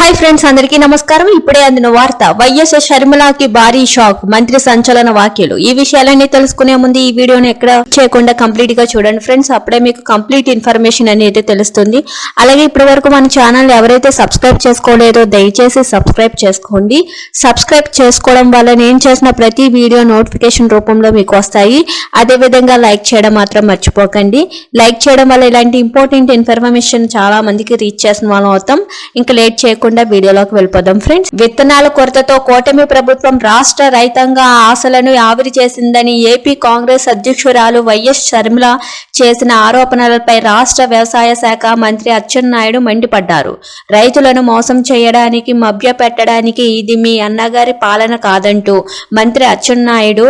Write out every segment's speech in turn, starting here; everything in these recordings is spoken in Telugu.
హాయ్ ఫ్రెండ్స్ అందరికీ నమస్కారం. ఇప్పుడే అందిన వార్త వైఎస్ షర్మిలాకి భారీ షాక్ మంత్రి సంచలన వ్యాఖ్యలు. ఈ విషయాలన్నీ తెలుసుకునే ముందు ఈ వీడియోని ఎక్కడ చేయకుండా కంప్లీట్గా చూడండి ఫ్రెండ్స్ అప్పుడే మీకు కంప్లీట్ ఇన్ఫర్మేషన్ అనేది తెలుస్తుంది. అలాగే ఇప్పటి వరకు మన ఛానల్ ఎవరైతే సబ్స్క్రైబ్ చేసుకోలేదో దయచేసి సబ్స్క్రైబ్ చేసుకోండి. సబ్స్క్రైబ్ చేసుకోవడం వల్ల నేను చేసిన ప్రతి వీడియో నోటిఫికేషన్ రూపంలో మీకు వస్తాయి. అదే విధంగా లైక్ చేయడం మాత్రం మర్చిపోకండి. లైక్ చేయడం వల్ల ఇలాంటి ఇంపార్టెంట్ ఇన్ఫర్మేషన్ చాలా మందికి రీచ్ చేసిన వాళ్ళం అవుతాం. ఇంకా లేట్ చేయకుండా వీడియోలోకి వెళ్ళిపోదాం. ఫ్రెండ్స్ విత్తనాల కొరతతో కూటమి ప్రభుత్వం రాష్ట్ర రైతాంగ ఆశలను ఆవిరి చేసిందని ఏపీ కాంగ్రెస్ అధ్యక్షురాలు వైఎస్ షర్మిల చేసిన ఆరోపణలపై రాష్ట్ర వ్యవసాయ శాఖ మంత్రి అచ్చెన్నాయుడు మండిపడ్డారు. రైతులను మోసం చేయడానికి మభ్య పెట్టడానికి ఇది మీ అన్నగారి పాలన కాదంటూ మంత్రి అచ్చెన్నాయుడు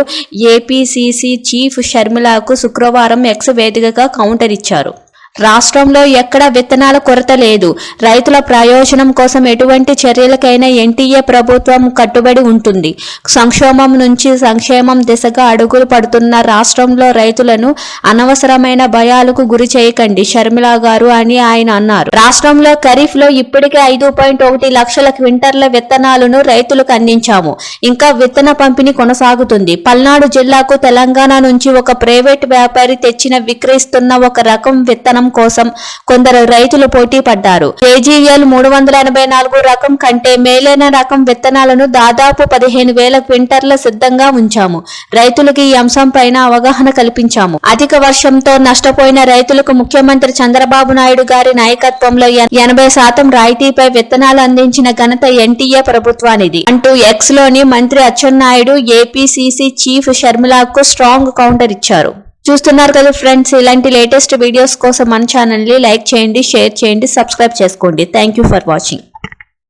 ఏపీసీసీ చీఫ్ షర్మిలకు శుక్రవారం ఎక్స్ వేదికగా కౌంటర్ ఇచ్చారు. రాష్ట్రంలో ఎక్కడ విత్తనాల కొరత లేదు. రైతుల ప్రయోజనం కోసం ఎటువంటి చర్యలకైనా ఎన్టీఏ ప్రభుత్వం కట్టుబడి ఉంటుంది. సంక్షోభం నుంచి సంక్షేమం దిశగా అడుగులు పడుతున్న రాష్ట్రంలో రైతులను అనవసరమైన భయాలకు గురి చేయకండి షర్మిల గారు అని ఆయన అన్నారు. రాష్ట్రంలో ఖరీఫ్లో ఇప్పటికే ఐదు పాయింట్ ఒకటి లక్షల క్వింటర్ల విత్తనాలను రైతులకు అందించాము. ఇంకా విత్తన పంపిణీ కొనసాగుతుంది. పల్నాడు జిల్లాకు తెలంగాణ నుంచి ఒక ప్రైవేట్ వ్యాపారి తెచ్చిన విక్రయిస్తున్న ఒక రకం విత్తనం కోసం కొందరు రైతులు పోటీ పడ్డారు. కేజీఎల్ మూడు వందల ఎనభై నాలుగు రకం కంటే మేలైన రకం విత్తనాలను దాదాపు పదిహేను వేల క్వింటర్ల సిద్ధంగా ఉంచాము. రైతులకు ఈ అంశం పైన అవగాహన కల్పించాము. అధిక వర్షంతో నష్టపోయిన రైతులకు ముఖ్యమంత్రి చంద్రబాబు నాయుడు గారి నాయకత్వంలో ఎనభై శాతం రాయితీపై విత్తనాలు అందించిన ఘనత ఎన్టీఏ ప్రభుత్వానిది. అంటూ ఎక్స్లోని మంత్రి అచ్చెన్నాయుడు ఏపీసీసీ చీఫ్ షర్మిలాకు స్ట్రాంగ్ కౌంటర్ ఇచ్చారు. చూస్తున్నారు కదా ఫ్రెండ్స్ ఇలాంటి లేటెస్ట్ వీడియోస్ కోసం మన ఛానల్ని లైక్ చేయండి షేర్ చేయండి సబ్స్క్రైబ్ చేసుకోండి. Thank you for watching